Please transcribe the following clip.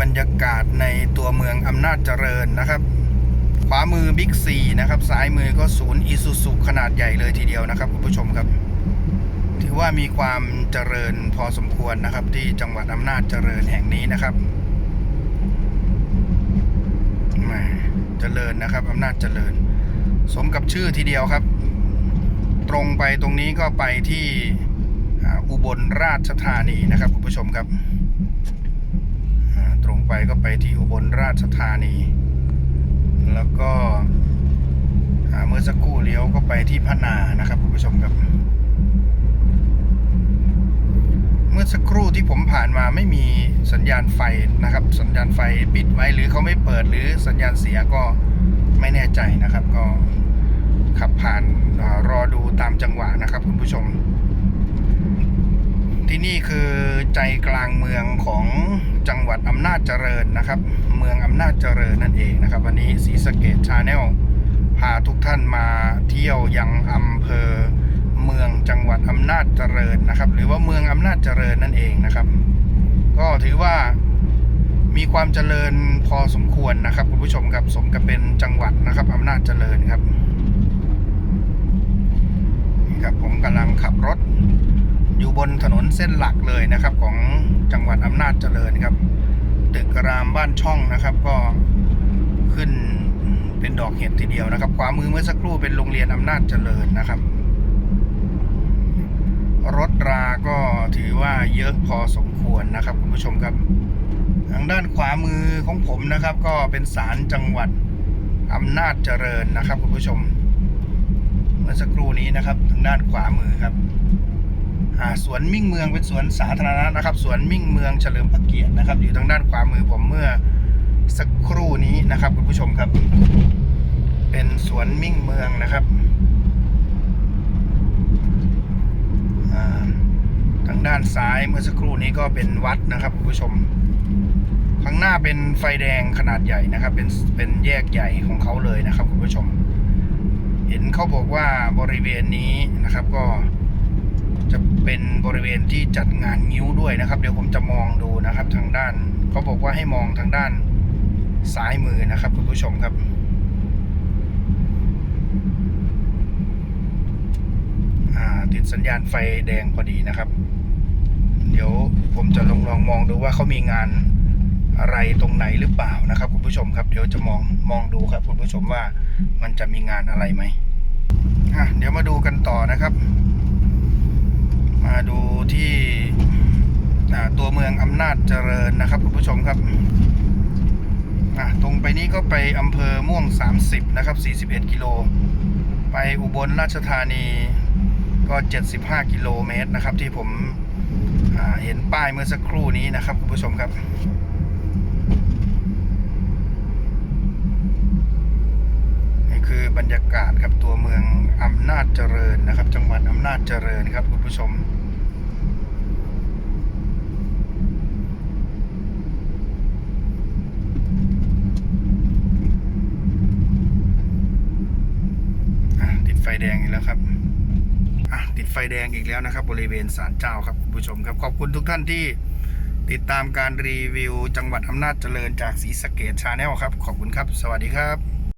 บรรยากาศในตัวเมืองอำนาจเจริญนะครับ ขวามือบิ๊กซีนะครับ ซ้ายมือก็ศูนย์อีซูซุขนาดใหญ่เลยทีเดียวนะครับคุณผู้ชมครับ ถือว่ามีความเจริญพอสมควรนะครับ ที่จังหวัดอำนาจเจริญแห่งนี้นะครับแหมเจริญนะครับอำนาจเจริญ สมกับชื่อทีเดียวครับ ตรงไปตรงนี้ก็ไปที่อุบลราชธานีนะครับคุณผู้ชมครับ ไปก็ไปที่อุบลราชธานี แล้วก็เมื่อสักครู่เลี้ยวก็ไปที่พะนานะครับคุณผู้ชมครับ เมื่อสักครู่ที่ผมผ่านมาไม่มีสัญญาณไฟนะครับ สัญญาณไฟปิดไว้หรือเขาไม่เปิดหรือสัญญาณเสียก็ไม่แน่ใจนะครับ ก็ขับผ่านรอดูตามจังหวะนะครับคุณผู้ชม ที่นี่คือใจกลางเมืองของจังหวัดอำนาจเจริญนะครับ เมืองอำนาจเจริญนั่นเองนะครับ วันนี้ศรีสะเกดชาแนลพาทุกท่านมาเที่ยวยังอำเภอเมืองจังหวัดอำนาจเจริญนะครับ หรือว่าเมืองอำนาจเจริญนั่นเองนะครับ ก็ถือว่ามีความเจริญพอสมควรนะครับคุณผู้ชมครับสมกับเป็นจังหวัดนะครับอำนาจเจริญครับนี่ครับผมกำลังขับรถ อยู่บนถนนเส้นหลักเลยนะครับ ของจังหวัดอำนาจเจริญครับ ตึกรามบ้านช่องนะครับ ก็ขึ้นเป็นดอกเห็ดทีเดียวนะครับ ขวามือเมื่อสักครู่เป็นโรงเรียนอำนาจเจริญนะครับ รถราก็ถือว่าเยอะพอสมควรนะครับคุณผู้ชมครับ ทางด้านขวามือของผมนะครับ ก็เป็นศาลจังหวัดอำนาจเจริญนะครับคุณผู้ชม เมื่อสักครู่นี้นะครับ ทางด้านขวามือครับ สวนมิ่งเมืองเป็นสวนสาธารณะนะครับ สวนมิ่งเมืองเฉลิมพระเกียรตินะครับ อยู่ทางด้านขวามือผมเมื่อสักครู่นี้นะครับคุณผู้ชมครับ เป็นสวนมิ่งเมืองนะครับทางด้านซ้ายเมื่อสักครู่นี้ก็เป็นวัดนะครับคุณผู้ชม ข้างหน้าเป็นไฟแดงขนาดใหญ่นะครับ เป็นเป็นแยกใหญ่ของเขาเลยนะครับคุณผู้ชม เห็นเขาบอกว่าบริเวณนี้นะครับก็ จะเป็นบริเวณที่จัดงานงิ้วด้วยนะครับ เดี๋ยวผมจะมองดูนะครับทางด้านเขาบอกว่าให้มองทางด้านซ้ายมือนะครับคุณผู้ชมครับ ติดสัญญาณไฟแดงพอดีนะครับ เดี๋ยวผมจะลองลองมองดูว่าเขามีงานอะไรตรงไหนหรือเปล่านะครับคุณผู้ชมครับ เดี๋ยวจะมองมองดูครับคุณผู้ชมว่ามันจะมีงานอะไรไหมอะเดี๋ยวมาดูกันต่อนะครับ มาดูที่ตัวเมืองอำนาจเจริญนะครับคุณผู้ชมครับตรงไปนี้ก็ไปอำเภอม่วง 30 นะครับ 41 กิโล ไปอุบลราชธานีก็ 75 กิโลเมตรนะครับ ที่ผมเห็นป้ายเมื่อสักครู่นี้นะครับคุณผู้ชมครับนี่คือบรรยากาศครับตัวเมืองอำนาจเจริญนะครับ จังหวัดอำนาจเจริญครับคุณผู้ชม อะติดไฟ แดงอีกแล้วครับอะติดไฟแดงอีกแล้วนะครับ บริเวณศาลเจ้าครับคุณผู้ชมครับ ขอบคุณทุกท่านที่ติดตามการรีวิว จังหวัดอำนาจเจริญจากศรีสะเกดชาแนลครับ ขอบคุณครับ สวัสดีครับ